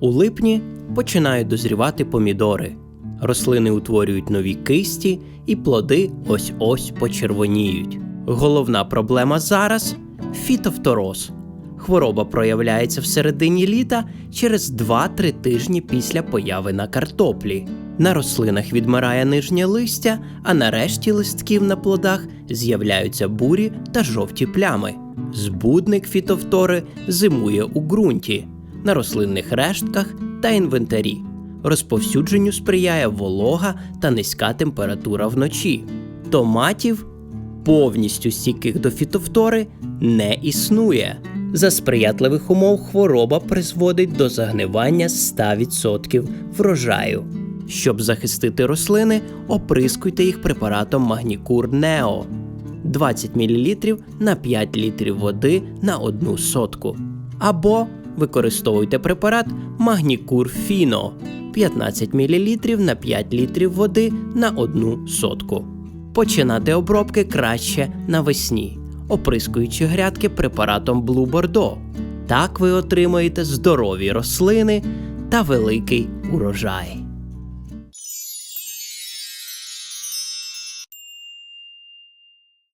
У липні починають дозрівати помідори. Рослини утворюють нові кисті, і плоди ось-ось почервоніють. Головна проблема зараз фітофтороз. Хвороба проявляється в середині літа через 2-3 тижні після появи на картоплі. На рослинах відмирає нижнє листя, а на решті листків на плодах з'являються бурі та жовті плями. Збудник фітофтори зимує у ґрунті, на рослинних рештках та інвентарі. Розповсюдженню сприяє волога та низька температура вночі. Томатів повністю стійких до фітофтори не існує. За сприятливих умов хвороба призводить до загнивання 100% врожаю. Щоб захистити рослини, оприскуйте їх препаратом Магнікур Нео 20 мл на 5 літрів води на 1 сотку. Або використовуйте препарат Магнікур Фіно 15 мл на 5 літрів води на 1 сотку. Починати обробки краще навесні, оприскуючи грядки препаратом Blue Bordeaux. Так ви отримаєте здорові рослини та великий урожай.